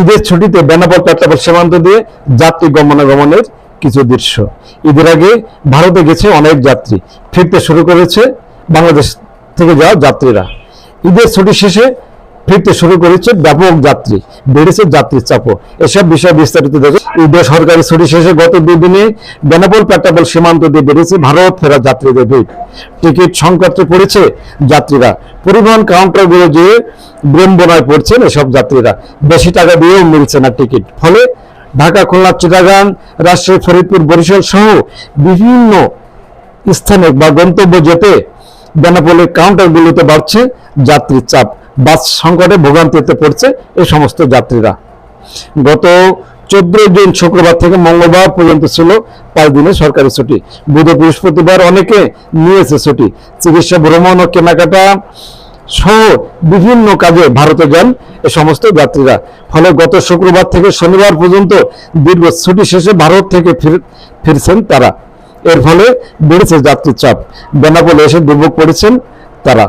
ঈদের ছুটিতে বেনাপোল পেট্রাপোল সীমান্ত দিয়ে যাত্রী গমনাগমনের কিছু দৃশ্য। ঈদের আগে ভারতে গেছে অনেক যাত্রী। ফিরতে শুরু করেছে বাংলাদেশ থেকে যাওয়া যাত্রীরা। ঈদের ছুটি শেষে ফিরতে শুরু করেছে ব্যাপক যাত্রী, বেড়েছে যাত্রীর চাপও। এসব বিষয়ে বিস্তারিত দেখে ঈদের সরকারি ছুটি শেষে গত দুদিনে বেনাপোল পেট্রাপোল সীমান্ত দিয়ে বেড়েছে ভারত ফেরা যাত্রীদের ভিড়। টিকিট সংকটে পড়েছে যাত্রীরা। পরিবহন কাউন্টারগুলো দিয়ে বিড়ম্বনায় পড়ছেন এসব যাত্রীরা। বেশি টাকা দিয়েও মিলছে না টিকিট। ফলে ঢাকা, খুলনা, চিটাগাং, রাজশাহী, ফরিদপুর, বরিশাল সহ বিভিন্ন স্থানে বা গন্তব্য যেতে বেনাপোলের কাউন্টারগুলোতে বাড়ছে যাত্রীর চাপ। বাস সংকটে ভোগান্তিতে পড়ছে এই সমস্ত যাত্রীরা। গত চোদ্দই জুন শুক্রবার থেকে মঙ্গলবার পর্যন্ত ছিল পাঁচ দিনের সরকারি ছুটি। বুধ বৃহস্পতিবার অনেকে নিয়েছে ছুটি। চিকিৎসা, ভ্রমণ ও কেনাকাটা সহ বিভিন্ন কাজে ভারতে যান এ সমস্ত যাত্রীরা। ফলে গত শুক্রবার থেকে শনিবার পর্যন্ত দীর্ঘ ছুটি শেষে ভারত থেকে ফির- ফিরছেন তারা। এর ফলে বেড়েছে যাত্রীর চাপ। বেনাপোলে এসে দুর্ভোগ পড়েছেন তারা।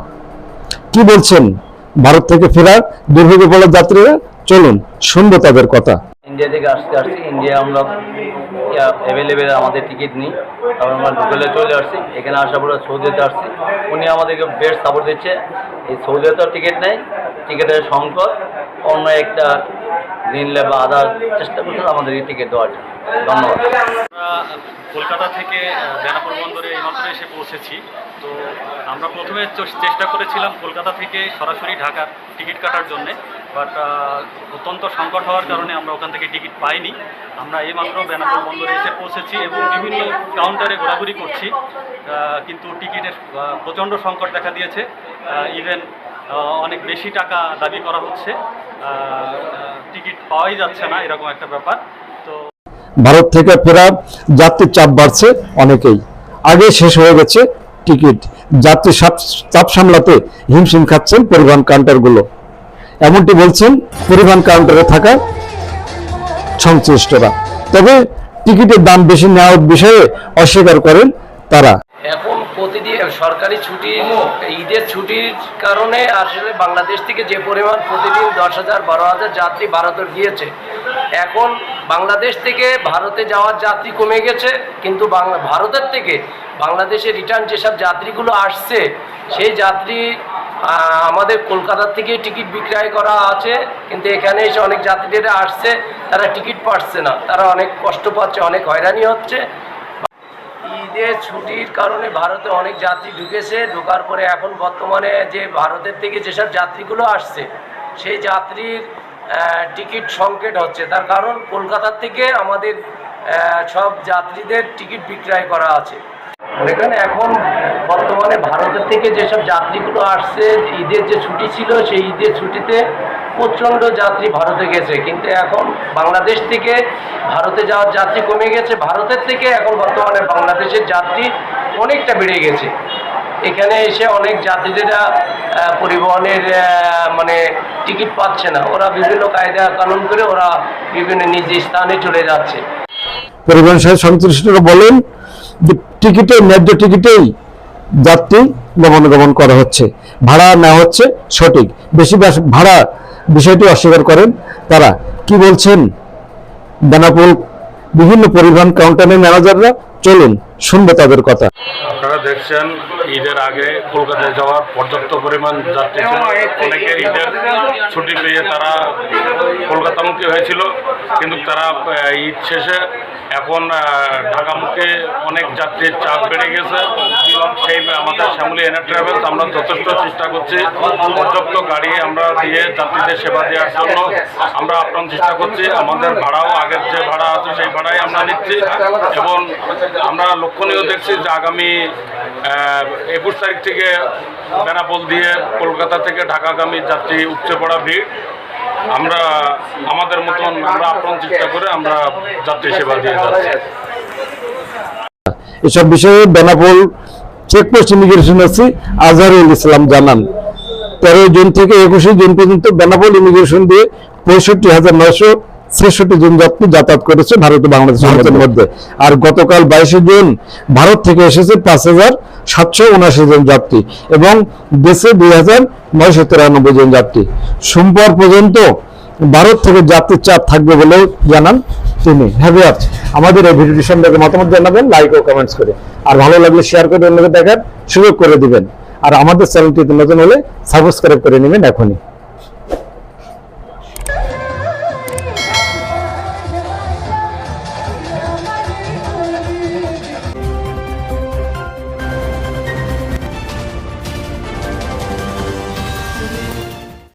কি বলছেন? ভারত থেকে ফেরার দুর্ভোগে পড়া যাত্রীরা চলুন শুনব তাদের কথা। ইন্ডিয়া থেকে আসতে আসছি ইন্ডিয়া আমরা অ্যাভেলেবেল আমাদের টিকিট নিই। তারপর আমরা গুগলে চলে আসছি। এখানে আসার পরে সৌদিতে আসছি। উনি আমাদেরকে বেস্ট সাপোর্ট দিচ্ছে। এই সৌদিতে টিকিট নেই টিকিটের সংকট অন্য একটা ল্যাব বা আদার চেষ্টা করছে আমাদেরকে টিকিট দেওয়ার জন্য। ধন্যবাদ। কলকাতা থেকে আহ, বেনাপোল বন্দরে এইমাত্র এসে পৌঁছেছি। তো আমরা প্রথমে চেষ্টা করেছিলাম কলকাতা থেকে সরাসরি ঢাকার টিকিট কাটার জন্যে বাট অত্যন্ত সংকট হওয়ার কারণে আমরা ওখান থেকে টিকিট পাইনি। আমরা এইমাত্র বেনাপুর বন্দরে এসে পৌঁছেছি এবং বিভিন্ন কাউন্টারে ঘোরাঘুরি করছি। কিন্তু টিকিটের প্রচণ্ড সংকট দেখা দিয়েছে। ইভেন অনেক বেশি টাকা দাবি করা হচ্ছে। টিকিট পাওয়াই যাচ্ছে না এরকম একটা ব্যাপার। তো ভারত থেকে ফেরা যাত্রীর চাপ বাড়ছে অনেকেই। আগে শেষ হয়ে গেছে টিকিট। যাত্রী চাপ সামলাতে হিমশিম খাচ্ছেন পরিবহন কাউন্টারগুলো। এমনটি বলছেন পরিবহন কাউন্টারে থাকা সংশ্লিষ্টরা। তবে টিকিটের দাম বেশি নেওয়ার বিষয়ে অস্বীকার করেন তারা। এখন প্রতিদিন সরকারি ছুটি, ঈদের ছুটির কারণে আসলে বাংলাদেশ থেকে যে পরিমাণ প্রতিদিন দশ হাজার, বারো হাজার যাত্রী ভারতে গিয়েছে, এখন বাংলাদেশ থেকে ভারতে যাওয়ার যাত্রী কমে গেছে, কিন্তু বাংলা ভারতের থেকে বাংলাদেশে রিটার্ন যেসব যাত্রীগুলো আসছে, সেই যাত্রী আমাদের কলকাতার থেকে টিকিট বিক্রয় করা আছে, কিন্তু এখানে এসে অনেক যাত্রীরা আসছে, তারা টিকিট পাচ্ছে না, তারা অনেক কষ্ট পাচ্ছে, অনেক হয়রানি হচ্ছে ঈদের ছুটির কারণে ভারতে অনেক যাত্রী ঢুকেছে। ঢোকার পরে এখন বর্তমানে যে ভারতের থেকে যেসব যাত্রীগুলো আসছে, সেই যাত্রীর টিকিট সংকট হচ্ছে। তার কারণ কলকাতার থেকে আমাদের সব যাত্রীদের টিকিট বিক্রয় করা আছে। এখানে এখন বর্তমানে ভারতের থেকে যেসব যাত্রীগুলো আসছে, ঈদের যে ছুটি ছিল, সেই ঈদের ছুটিতে প্রচণ্ড যাত্রী ভারতে গেছে। কিন্তু এখন বাংলাদেশ থেকে ভারতে যাওয়ার যাত্রী কমে গেছে। ভারতের থেকে এখন বর্তমানে বাংলাদেশের যাত্রী অনেকটা বেড়ে গেছে। এখানে এসে অনেক যাত্রীরা পরিবহনের মানে টিকিট পাচ্ছে না। ওরা বিভিন্ন কায়দা কানুন করে ওরা বিভিন্ন নিজ স্থানে চলে যাচ্ছে। পরিবহন সাথে সংশ্লিষ্টরা বলেন টিকিটে ন্যায্য টিকিটেই যাত্রী গমনাগমন করা হচ্ছে। ভাড়া না হচ্ছে সঠিক। বেশি ভাড়া বিষয়টি অস্বীকার করেন তারা। কি বলছেন? বেনাপোল বিভিন্ন পরিবহন কাউন্টারের ম্যানেজাররা চলুন, শুনব তাদের কথা। আপনারা দেখছেন ঈদের আগে কলকাতায় যাওয়ার পর্যাপ্ত পরিমাণ যাত্রী অনেকে ঈদের ছুটি পেয়ে তারা কলকাতামুখী হয়েছিল, কিন্তু তারা ঈদ শেষে এখন ঢাকামুখী অনেক যাত্রীর চাপ বেড়ে গেছে। সেই আমাদের শ্যামলী এনএ ট্রাভেলস আমরা যথেষ্ট চেষ্টা করছি। পর্যাপ্ত গাড়ি আমরা দিয়ে যাত্রীদের সেবা দেওয়ার জন্য আমরা আপ্রাণ চেষ্টা করছি। আমাদের ভাড়াও আগের যে ভাড়া আছে, সেই ভাড়াই আমরা নিচ্ছি। এবং আমরা লক্ষণীয় দেখছি যে আগামী একুশ তারিখ থেকে বেনাপোল দিয়ে কলকাতা থেকে ঢাকাগামী যাত্রী উপচে পড়া ভিড়। আমরা আমাদের মতন আমরা আপ্রাণ চেষ্টা করে আমরা যাত্রী সেবা দিয়ে যাচ্ছি। এসব বিষয়ে বেনাপোল চেকপোস্ট ইমিগ্রেশন আছি, আজহারুল ইসলাম জানান। তেরোই জুন থেকে একুশে জুন পর্যন্ত বেনাপোল ইমিগ্রেশন দিয়ে পঁয়ষট্টি হাজার নয়শো ছেষট্টি জন যাত্রী যাতায়াত করেছে ভারত ও বাংলাদেশ ভারতের মধ্যে। আর গতকাল বাইশে জুন ভারত থেকে এসেছে পাঁচ হাজার সাতশো উনআশি জন যাত্রী এবং দেশে দুই হাজার নয়শো তিরানব্বই জন যাত্রী। সোমবার পর্যন্ত ভারত থেকে যাত্রীর চাপ থাকবে বলেও জানান তিনি। হ্যাভিয়ার্স আমাদের এই ভিডিওটি সম্পর্কে মতামত জানাবেন লাইক ও কমেন্টস করে। আর ভালো লাগলে শেয়ার করে অন্যকে দেখার সুযোগ করে দিবেন। আর আমাদের চ্যানেলটিতে নতুন হলে সাবস্ক্রাইব করে নেবেন এখনই।